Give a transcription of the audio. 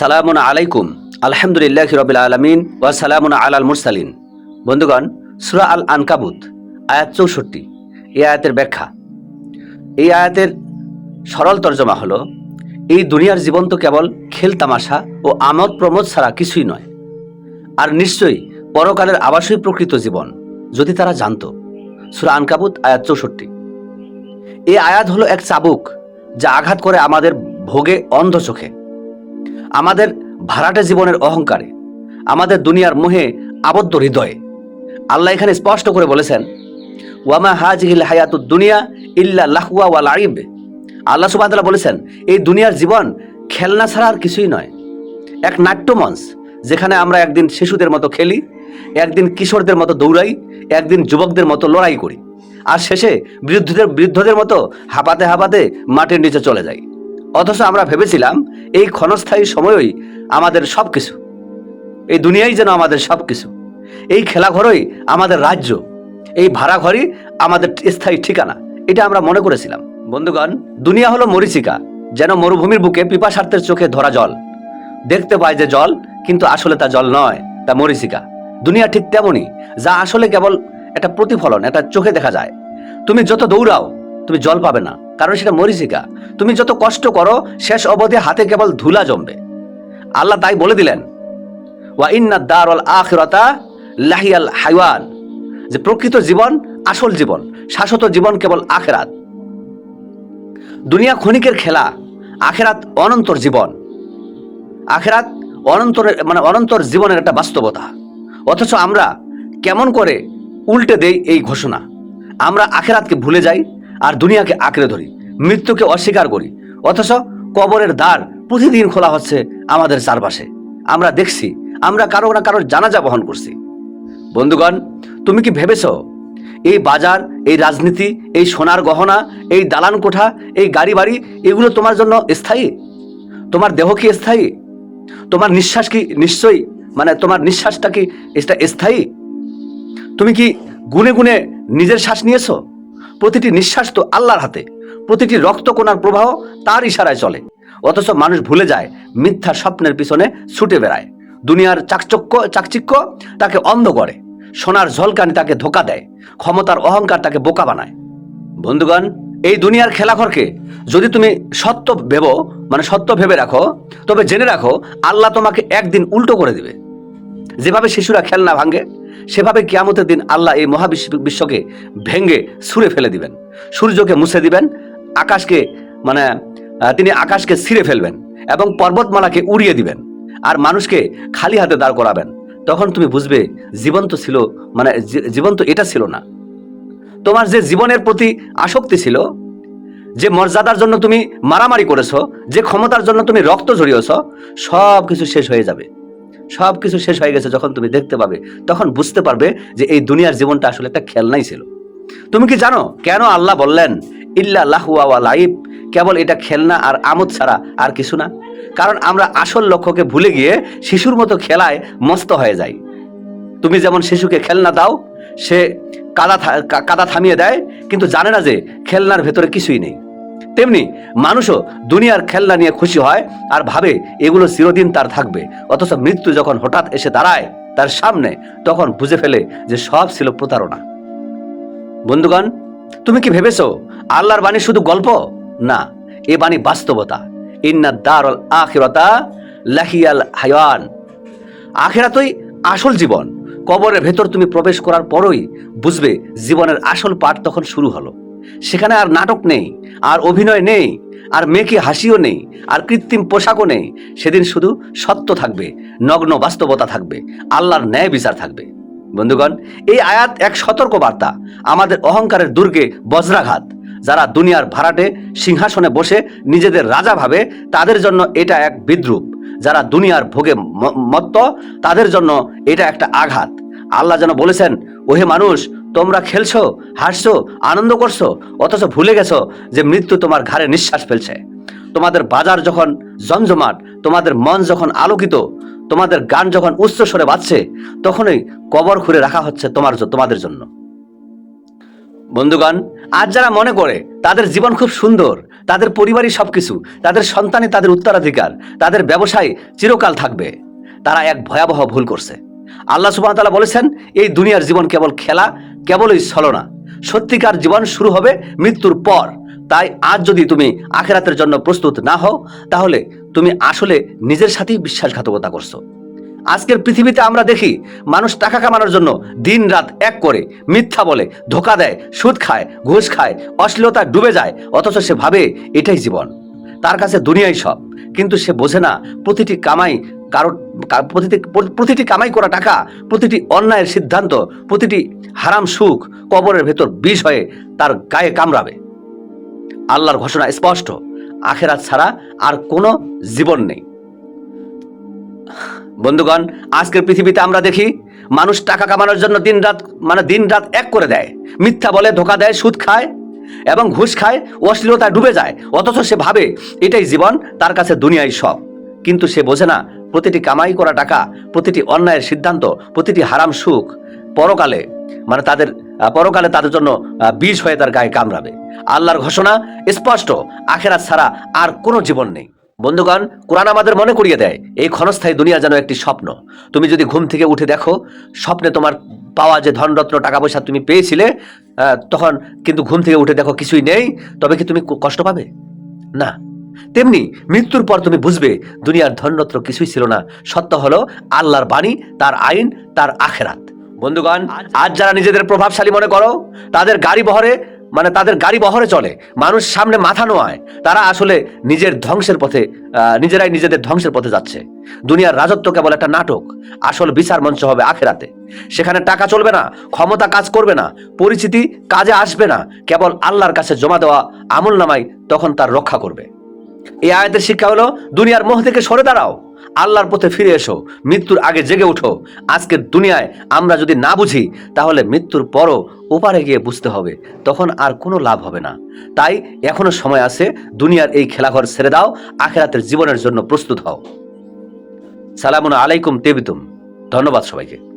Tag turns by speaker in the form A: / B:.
A: সালামুন আলাইকুম, আলহামদুলিল্লাহ রবিল আলমিন, ওয়া সালামুন আলাল মুরসালিন। বন্ধুগণ, সুরা আল আনকাবুত, আয়াত চৌষট্টি, এই আয়াতের ব্যাখ্যা। এই আয়াতের সরল তর্জমা হলো, এই দুনিয়ার জীবন তো কেবল খেল তামাশা ও আমোদ প্রমোদ ছাড়া কিছুই নয়। আর নিশ্চয়ই পরকালের আবাসই প্রকৃত জীবন, যদি তারা জানত। সুরা আনকাবুত, আয়াত চৌষট্টি। এই আয়াত হলো এক চাবুক, যা আঘাত করে আমাদের ভোগে অন্ধ চোখে। আমাদের ভাড়াটে জীবনের অহংকারে, আমাদের দুনিয়ার মোহে আবদ্ধ হৃদয়ে। আল্লাহ এখানে স্পষ্ট করে বলেছেন, ওয়ামা হাজিহিল হায়াতুদ দুনিয়া ইল্লা লাহুয়া ওয়া লাইব আল্লাহ সুবহানাহু বলেছেন, এই দুনিয়ার জীবন খেলনা ছাড়া আর কিছুই নয়। এক নাট্যমঞ্চ যেখানে আমরা একদিন শিশুদের মতো খেলি, একদিন কিশোরদের মতো দৌড়াই, একদিন যুবকদের মতো লড়াই করি। আর শেষে বৃদ্ধদের বৃদ্ধদের মতো হাঁপাতে হাঁপাতে মাটির নিচে চলে যাই। অথচ আমরা ভেবেছিলাম এই ক্ষণস্থায়ী সময়ই আমাদের সব কিছু এই দুনিয়াই যেন আমাদের সব কিছু এই খেলাঘরই আমাদের রাজ্য। এই ভাড়া ঘরই আমাদের স্থায়ী ঠিকানা। এটা আমরা মনে করেছিলাম। বন্ধুগণ, দুনিয়া হলো মরিচিকা, যেন মরুভূমির বুকে পিপাসার্থের চোখে ধরা জল। দেখতে পায় যে জল, কিন্তু আসলে তা জল নয়, তা মরিচিকা। দুনিয়া ঠিক তেমনই, যা আসলে কেবল একটা প্রতিফলন এটা চোখে দেখা যায়। তুমি যত দৌড়াও, তুমি জল পাবে না। কারণ সেটা মরিচিকা। তুমি যত কষ্ট করো, শেষ অবধি হাতে কেবল ধুলা জমবে। আল্লাহ তাই বলে দিলেন, ওয়া ইন্না দারল আখিরাতা লাহিয়াল হাইওয়ান। যে প্রকৃত জীবন আসল জীবন, শাশ্বত জীবন কেবল আখেরাত। দুনিয়া ক্ষণিকের খেলা, আখেরাত অনন্তর জীবন। আখেরাত অনন্তরের মানে অনন্তর জীবনের একটা বাস্তবতা। অথচ আমরা কেমন করে উল্টে দেই এই ঘোষণা? আমরা আখেরাতকে ভুলে যাই আর দুনিয়াকে আঁকড়ে ধরি, মৃত্যুকে অস্বীকার করি। অথচ কবরের দ্বার প্রতিদিন খোলা হচ্ছে আমাদের চারপাশে। আমরা দেখছি, আমরা কারও না কারোর জানাজা বহন করছি। বন্ধুগণ, তুমি কি ভেবেছ, এই বাজার, এই রাজনীতি, এই সোনার গহনা, এই দালান কোঠা, এই গাড়ি বাড়ি এগুলো তোমার জন্য স্থায়ী? তোমার দেহ কি স্থায়ী? তোমার নিঃশ্বাস কি নিশ্চয়ই মানে তোমার নিঃশ্বাসটা কি এটা স্থায়ী? তুমি কি গুনে গুনে নিজের শ্বাস নিয়েছো? প্রতিটি নিঃশ্বাস তো আল্লাহর হাতে। প্রতিটি রক্তকোনার প্রবাহ তার ইশারায় চলে। অথচ মানুষ ভুলে যায়, মিথ্যা স্বপ্নের পিছনে ছুটে বেড়ায়। দুনিয়ার চাকচক্য, চাকচিক্য তাকে অন্ধ করে। সোনার ঝলকানি তাকে ধোকা দেয়। ক্ষমতার অহংকার তাকে বোকা বানায়। বন্ধুগণ, এই দুনিয়ার খেলাঘরকে যদি তুমি সত্য ভেবো মানে সত্য ভেবে রাখো, তবে জেনে রাখো, আল্লাহ তোমাকে একদিন উল্টো করে দিবে। যেভাবে শিশুরা খেলনা ভাঙে, সেভাবে কিয়ামতের দিন আল্লাহ এই মহাবিশ্ব বিশ্বকে ভেঙ্গে ছুঁড়ে ফেলে দিবেন। সূর্যকে মুছে দিবেন, আকাশকে মানে তিনি আকাশকে ছিঁড়ে ফেলবেন এবং পর্বতমালাকে উড়িয়ে দিবেন আর মানুষকে খালি হাতে দাঁড় করাবেন। তখন তুমি বুঝবে, জীবন তো ছিল মানে জীবন তো এটা ছিল না। তোমার যে জীবনের প্রতি আসক্তি ছিল, যে মর্যাদার জন্য তুমি মারামারি করেছ, যে ক্ষমতার জন্য তুমি রক্ত ঝরিয়েছ সব কিছু শেষ হয়ে যাবে। সব কিছু শেষ হয়ে গেছে যখন তুমি দেখতে পাবে, তখন বুঝতে পারবে যে এই দুনিয়ার জীবনটা আসলে একটা খেলনাই ছিল। তুমি কি জানো কেন আল্লাহ বললেন, ইল্লা লাহুয়া লাইব কেবল এটা খেলনা আর আমোদ ছাড়া আর কিছু না। কারণ আমরা আসল লক্ষ্যকে ভুলে গিয়ে শিশুর মতো খেলায় মস্ত হয়ে যাই। তুমি যেমন শিশুকে খেলনা দাও, সে কাদা কাদা থামিয়ে দেয়, কিন্তু জানে না যে খেলনার ভেতরে কিছুই নেই। তেমনি মানুষও দুনিয়ার খেলনা নিয়ে খুশি হয় আর ভাবে এগুলো চিরদিন তার থাকবে। অথচ মৃত্যু যখন হঠাৎ এসে দাঁড়ায় তার সামনে, তখন বুঝে ফেলে যে সব ছিল প্রতারণা। বন্ধুগণ, তুমি কি ভেবেছো আল্লাহর বাণী শুধু গল্প? না, এ বাণী বাস্তবতা। ইন্না দারল আখিরতা লাহিয়াল হায়ান। আখেরাতই আসল জীবন। কবরের ভেতর তুমি প্রবেশ করার পরই বুঝবে জীবনের আসল পাঠ তখন শুরু হলো। সেখানে আর নাটক নেই, আর অভিনয় নেই, আর মেয়েকে হাসিও নেই, আর কৃত্রিম পোশাকও নেই। সেদিন শুধু সত্য থাকবে, নগ্ন বাস্তবতা থাকবে, আল্লাহর ন্যায় বিচার থাকবে। বন্ধুগণ, এই আয়াত এক সতর্ক বার্তা আমাদের অহংকারের দুর্গে বজ্রাঘাত, যারা দুনিয়ার ভাড়াটে সিংহাসনে বসে নিজেদের রাজা ভাবে, তাদের জন্য এটা এক বিদ্রুপ। যারা দুনিয়ার ভোগে মত্ত, তাদের জন্য এটা একটা আঘাত। আল্লাহ যেন বলেছেন, ওহে মানুষ তোমরা খেলছো, হাসছো, আনন্দ করছ, অথচ ভুলে গেছো যে মৃত্যু তোমার ঘাড়ে নিঃশ্বাস ফেলছে। তোমাদের বাজার যখন জমজমাট, তোমাদের মন যখন আলোকিত, তোমাদের গান যখন উচ্চ স্বরে বাজছে, তখনই কবর খুঁড়ে রাখা হচ্ছে তোমার তোমাদের জন্য। বন্ধুগণ, আজ যারা মনে করে, তাদের জীবন খুব সুন্দর, তাদের পরিবারই সবকিছু, তাদের সন্তানই তাদের উত্তরাধিকার, তাদের ব্যবসায় চিরকাল থাকবে। তারা এক ভয়াবহ ভুল করছে। আল্লাহ সুবাহতাল্লাহ বলেছেন, এই দুনিয়ার জীবন কেবল খেলা কেবলই ছলনা সত্যিকার জীবন শুরু হবে মৃত্যুর পর। তাই আজ যদি তুমি আখেরাতের জন্য প্রস্তুত না হও, তাহলে তুমি আসলে নিজের সাথেই বিশ্বাসঘাতকতা করছ। আজকের পৃথিবীতে আমরা দেখি, মানুষ টাকা কামানোর জন্য দিন রাত এক করে মিথ্যা বলে, ধোকা দেয়, সুদ খায়, ঘুষ খায়, অশ্লীলতা ডুবে যায়, অথচ সে ভাবে এটাই জীবন। তার কাছে দুনিয়াই সব। কিন্তু সে বোঝে না, প্রতিটি কামাই কারও প্রতিটি প্রতিটি কামাই করা টাকা, প্রতিটি অন্যায়ের সিদ্ধান্ত, প্রতিটি হারাম সুখ কবরের ভেতর বিষ হয়ে তার গায়ে কামড়াবে। আল্লাহর ঘোষণা স্পষ্ট, আখেরাত ছাড়া আর কোনো জীবন নেই। বন্ধুগণ, আজকের পৃথিবীতে আমরা দেখি, মানুষ টাকা কামানোর জন্য দিন রাত মানে দিন রাত এক করে দেয়। মিথ্যা বলে ধোকা দেয়, সুদ খায় এবং ঘুষ খায়, অশ্লীলতা ডুবে যায়, অথচ সে ভাবে এটাই জীবন, তার কাছে দুনিয়ায় সব। কিন্তু সে বোঝে না, প্রতিটি কামাই করা টাকা, প্রতিটি অন্যায়ের সিদ্ধান্ত, প্রতিটি হারাম সুখ, পরকালে মানে তাদের পরকালে তাদের জন্য বিষ হয়ে তার গায়ে কামড়াবে। আল্লাহর ঘোষণা স্পষ্ট, আখেরাত ছাড়া আর কোনো জীবন নেই। বন্ধুগণ কোরআন আমাদের মনে করিয়ে দেয় এই ক্ষণস্থায়ী দুনিয়া যেন একটি স্বপ্ন। তুমি যদি ঘুম থেকে উঠে দেখো স্বপ্নে তোমার পাওয়া যে ধনরত্ন টাকা পয়সা তুমি পেয়েছিলে তখন কিন্তু ঘুম থেকে উঠে দেখো কিছুই নেই তবে কি তুমি কষ্ট পাবে? না। তেমনি মৃত্যুর পর তুমি বুঝবে দুনিয়ার ধনরত্ন কিছুই ছিল না। সত্য হলো আল্লাহর বাণী তার আইন তার আখেরাত। বন্ধুগণ আজ যারা নিজেদের প্রভাবশালী মনে করো তাদের গাড়ি বহরে মানে তাদের গাড়ি বহরে চলে, মানুষ সামনে মাথা নোয়ায়, তারা আসলে নিজের ধ্বংসের পথে নিজেরাই নিজেদের ধ্বংসের পথে যাচ্ছে। দুনিয়ার রাজত্ব কেবল একটা নাটক, আসল বিচার মঞ্চ হবে আখেরাতে। সেখানে টাকা চলবে না, ক্ষমতা কাজ করবে না, পরিচিতি কাজে আসবে না, কেবল আল্লাহর কাছে জমা দেওয়া আমল নামাই তখন তার রক্ষা করবে। এই আয়াতের শিক্ষা হলো, দুনিয়ার মোহ থেকে সরে দাঁড়াও, আল্লাহর পথে ফিরে এসো, মৃত্যুর আগে জেগে ওঠো আজকের দুনিয়ায় আমরা যদি না বুঝি, তাহলে মৃত্যুর পরও ওপারে গিয়ে বুঝতে হবে, তখন আর কোনো লাভ হবে না। তাই এখনও সময় আছে, দুনিয়ার এই খেলাঘর ছেড়ে দাও, আখেরাতের জীবনের জন্য প্রস্তুত হও। সালামুন আলাইকুম তেবিতুম। ধন্যবাদ সবাইকে।